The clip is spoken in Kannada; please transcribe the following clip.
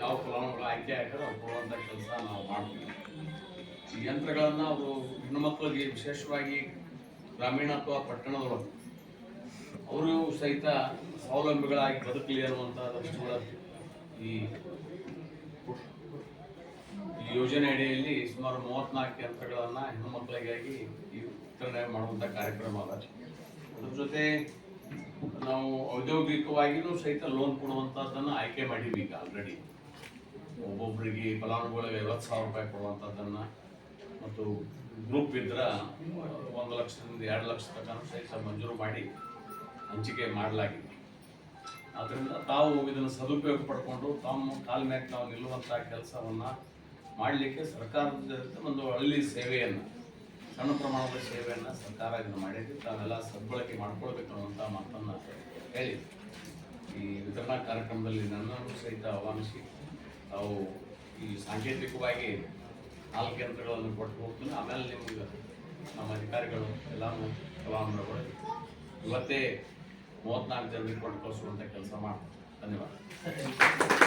ಯಾವ ಫಲಾನುಭವಿಗಳು ಆಯ್ಕೆ ಆಗ್ತಾರೆ ಅವ್ರು ಕೊಡುವಂಥ ಕೆಲಸ ನಾವು ಮಾಡ್ತೀವಿ. ಈ ಯಂತ್ರಗಳನ್ನು ಅವರು ಹೆಣ್ಣು ಮಕ್ಕಳಿಗೆ ವಿಶೇಷವಾಗಿ ಗ್ರಾಮೀಣ ಅಥವಾ ಪಟ್ಟಣದೊಳಗೆ ಅವರು ಸಹಿತ ಸ್ವಾವಲಂಬಿಗಳಾಗಿ ಬದುಕಲಿ ಅನ್ನುವಂಥ ದೃಷ್ಟಿಗಳ ಈ ಈ ಯೋಜನೆ ಅಡಿಯಲ್ಲಿ ಸುಮಾರು ಮೂವತ್ನಾಲ್ಕು ಯಂತ್ರಗಳನ್ನು ಹೆಣ್ಣು ಮಕ್ಕಳಿಗಾಗಿ ಈ ವಿತರಣೆ ಮಾಡುವಂಥ ಕಾರ್ಯಕ್ರಮ ಅದ. ಅದ್ರ ಜೊತೆ ನಾವು ಔದ್ಯೋಗಿಕವಾಗಿಯೂ ಸಹಿತ ಲೋನ್ ಕೊಡುವಂಥದ್ದನ್ನು ಆಯ್ಕೆ ಮಾಡಿದ್ವಿ ಈಗ ಆಲ್ರೆಡಿ ಒಬ್ಬೊಬ್ಬರಿಗೆ ಫಲಾನುಭವಿಗಳಿಗೆ ಐವತ್ತು ಸಾವಿರ ರೂಪಾಯಿ ಕೊಡುವಂಥದ್ದನ್ನು ಮತ್ತು ಗ್ರೂಪ್ ಇದ್ರೆ, ಒಂದು ಲಕ್ಷದಿಂದ ಎರಡು ಲಕ್ಷ ತನಕ ಸಹಿತ ಮಂಜೂರು ಮಾಡಿ ಹಂಚಿಕೆ ಮಾಡಲಾಗಿದೆ. ಆದ್ದರಿಂದ ತಾವು ಇದನ್ನು ಸದುಪಯೋಗ ಪಡ್ಕೊಂಡು ತಮ್ಮ ಕಾಲ ಮೇಲೆ ನಾವು ನಿಲ್ಲುವಂಥ ಕೆಲಸವನ್ನು ಮಾಡಲಿಕ್ಕೆ ಸರ್ಕಾರದ ಒಂದು ಹಳ್ಳಿ ಸೇವೆಯನ್ನು, ಸಣ್ಣ ಪ್ರಮಾಣದ ಸೇವೆಯನ್ನು ಸರ್ಕಾರ ಇದನ್ನು ಮಾಡಿದ್ದು, ತಾವೆಲ್ಲ ಸದ್ಬಳಕೆ ಮಾಡ್ಕೊಳ್ಬೇಕು ಅನ್ನುವಂಥ ಮಾತನ್ನು ಹೇಳಿ ಈ ವಿತರಣಾ ಕಾರ್ಯಕ್ರಮದಲ್ಲಿ ನನ್ನನ್ನು ಸಹಿತ ಆಹ್ವಾನಿಸಿ ತಾವು ಈ ಸಾಂಕೇತಿಕವಾಗಿ ನಾಲ್ಕು ಯಂತ್ರಗಳನ್ನು ಕೊಟ್ಟು ಹೋಗ್ತೀನಿ ಆಮೇಲೆ ನಿಮ್ಗೆ ನಮ್ಮ ಅಧಿಕಾರಿಗಳು ಎಲ್ಲಾನು ಕಲಾಮರಗಳು ಇವತ್ತೇ ಮೂವತ್ನಾಲ್ಕು ಜನರಿಗೆ ಕೊಟ್ಟು ಕಳಿಸುವಂಥ ಕೆಲಸ ಮಾಡಿ ಧನ್ಯವಾದ.